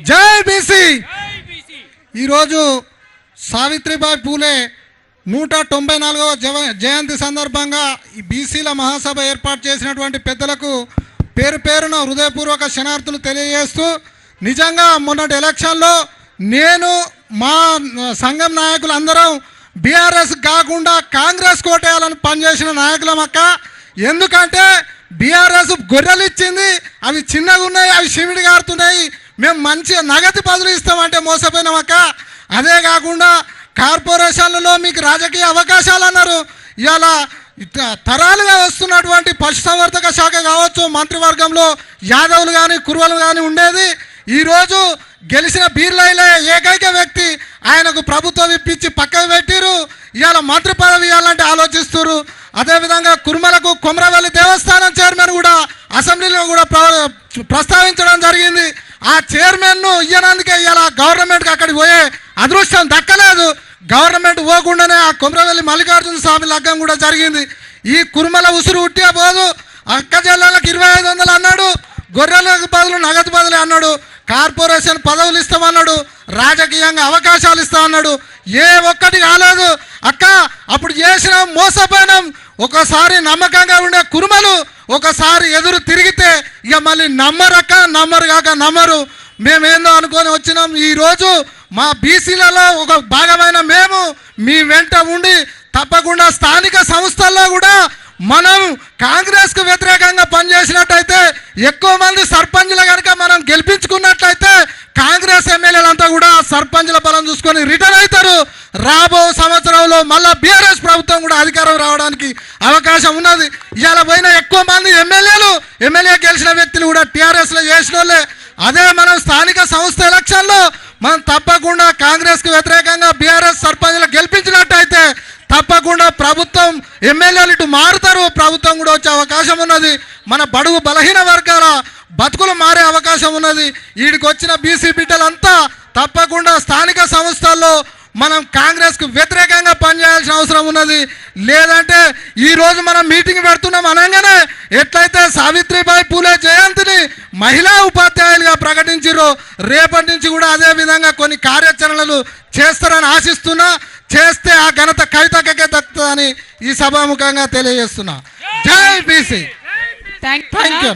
జై బీసీ! ఈరోజు సావిత్రిబాయి పూలే నూట తొంభై నాలుగవ జవ జయంతి సందర్భంగా ఈ బీసీల మహాసభ ఏర్పాటు చేసినటువంటి పెద్దలకు పేరు పేరున హృదయపూర్వక శనార్థులు తెలియజేస్తూ నిజంగా మొన్నటి ఎలక్షన్లో నేను మా సంఘం నాయకులు అందరం బీఆర్ఎస్ కాకుండా కాంగ్రెస్ కోటేయాలని పనిచేసిన నాయకులం అక్క. ఎందుకంటే బీఆర్ఎస్ గొర్రెలు ఇచ్చింది అవి చిన్నగా ఉన్నాయి అవి షిమిడి గారుతున్నాయి మేము మంచిగా నగదు బదులు ఇస్తామంటే మోసపోయినామక్క. అదే కాకుండా కార్పొరేషన్లలో మీకు రాజకీయ అవకాశాలు అన్నారు. ఇవాళ తరాలుగా వస్తున్నటువంటి పశుసంవర్ధక శాఖ కావచ్చు మంత్రివర్గంలో యాదవులు కానీ కురువలు కానీ ఉండేది. ఈరోజు గెలిచిన బీర్లైలే ఏకైక వ్యక్తి ఆయనకు ప్రభుత్వం ఇప్పించి పక్కకు పెట్టిరు. ఇవాళ మంత్రి పదవి ఇవ్వాలంటే ఆలోచిస్తున్నారు అదేవిధంగా కుర్మలకు కొమరవల్లి దేవస్థానం చైర్మన్ కూడా అసెంబ్లీలో కూడా ప్ర- ప్రస్తావించడం జరిగింది. ఆ చైర్మన్ను ఇయ్యనందుకే ఇలా గవర్నమెంట్కి అక్కడికి పోయే అదృష్టం దక్కలేదు. గవర్నమెంట్ పోకుండానే ఆ కుమ్రవెల్లి మల్లికార్జున స్వామి లగ్గం కూడా జరిగింది. ఈ కుర్మల ఉసురు ఉట్టే పోదు. అక్క జిల్లాలకు ఇరవై ఐదు వందలు అన్నాడు. గొర్రెలకు బదులు నగదు బదులు అన్నాడు. కార్పొరేషన్ పదవులు ఇస్తామన్నాడు. రాజకీయంగా అవకాశాలు ఇస్తామన్నాడు. ఏ ఒక్కటి కాలేదు. అక్క అప్పుడు చేసిన మోసపోయినాం. ఒకసారి నమ్మకంగా ఉండే కురుమలు ఒకసారి ఎదురు తిరిగితే ఇక మళ్ళీ నమ్మరక నమ్మరు కాక నమ్మరు. మేమేందో అనుకొని వచ్చినాం. ఈరోజు మా బీసీలలో ఒక భాగమైన మేము మీ వెంట ఉండి తప్పకుండా స్థానిక సంస్థల్లో కూడా మనం కాంగ్రెస్కు వ్యతిరేకంగా పనిచేసినట్టయితే ఎక్కువ మంది సర్పంచ్లు కనుక మనం గెలిపించుకున్నట్లయితే కాంగ్రెస్ ఎమ్మెల్యేలంతా కూడా సర్పంచ్ల బలం చూసుకొని రిటర్న్ అవుతారు. రాబో సంవత్సరంలో మళ్ళా బీఆర్ఎస్ ప్రభుత్వం కూడా అధికారం రావడానికి అవకాశం ఉన్నది. ఇవాళ పోయిన ఎక్కువ మంది ఎమ్మెల్యేలు ఎమ్మెల్యే గెలిచిన వ్యక్తులు కూడా టీఆర్ఎస్లో చేసిన వాళ్ళే అదే మనం స్థానిక సంస్థ ఎలక్షన్లో మనం తప్పకుండా కాంగ్రెస్కి వ్యతిరేకంగా బీఆర్ఎస్ సర్పంచ్లు గెలిపించినట్టయితే తప్పకుండా ప్రభుత్వం ఎమ్మెల్యేలు ఇటు మారుతారు. ప్రభుత్వం కూడా వచ్చే అవకాశం ఉన్నది. మన బడుగు బలహీన వర్గాల బతుకులు మారే అవకాశం ఉన్నది. వీడికి వచ్చిన బీసీ బిడ్డలంతా తప్పకుండా స్థానిక సంస్థల్లో మనం కాంగ్రెస్కు వ్యతిరేకంగా పనిచేయాల్సిన అవసరం ఉన్నది. లేదంటే ఈ రోజు మనం మీటింగ్ పెడుతున్నాం అనగానే ఎట్లయితే సావిత్రిబాయి పూలే జయంతిని మహిళా ఉపాధ్యాయులుగా ప్రకటించారో రేపటి నుంచి కూడా అదే విధంగా కొన్ని కార్యాచరణలు చేస్తారని ఆశిస్తున్నా చేస్తే ఆ ఘనత కవితకే దక్కుతుందని ఈ సభాముఖంగా తెలియజేస్తున్నా. జై బీసీ. Thank you